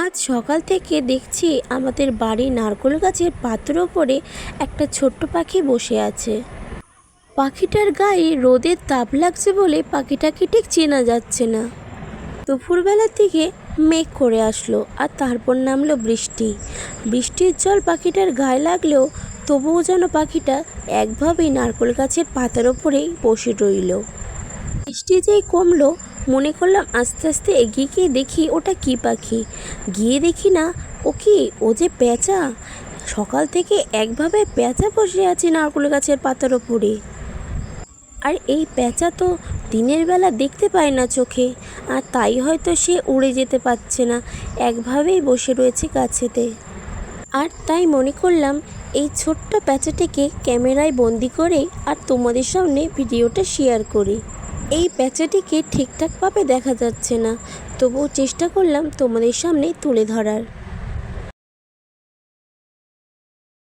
আজ সকাল থেকে দেখছি আমাদের বাড়ি নারকোল গাছের পাতার ওপরে একটা ছোট্ট পাখি বসে আছে। পাখিটার গায়ে রোদের তাপ লাগছে বলে পাখিটাকে ঠিক চেনা যাচ্ছে না। দুপুরবেলার দিকে মেঘ করে আসলো আর তারপর নামলো বৃষ্টি। বৃষ্টির জল পাখিটার গায়ে লাগলেও তবুও যেন পাখিটা একভাবেই নারকোল গাছের পাতার ওপরেই বসে রইল। বৃষ্টি যেই কমলো মনে করলাম আস্তে আস্তে এগিয়ে গিয়ে দেখি ওটা কি পাখি। গিয়ে দেখি না, ও কি? ও যে পেঁচা? সকাল থেকে একভাবে পেঁচা বসে আছে নারকেল গাছের পাতার ওপরে। আর এই পেঁচা তো দিনের বেলা দেখতে পায় না চোখে, আর তাই হয়তো সে উড়ে যেতে পারছে না, একভাবেই বসে রয়েছে গাছেতে। আর তাই মনে করলাম এই ছোট্ট প্যাঁচাটিকে ক্যামেরায় বন্দি করে আর তোমাদের সামনে ভিডিওটা শেয়ার করি। এই প্যাঁচাটিকে ঠিকঠাকভাবে দেখা যাচ্ছে না। তবুও চেষ্টা করলাম তোমাদের সামনে তুলে ধরার।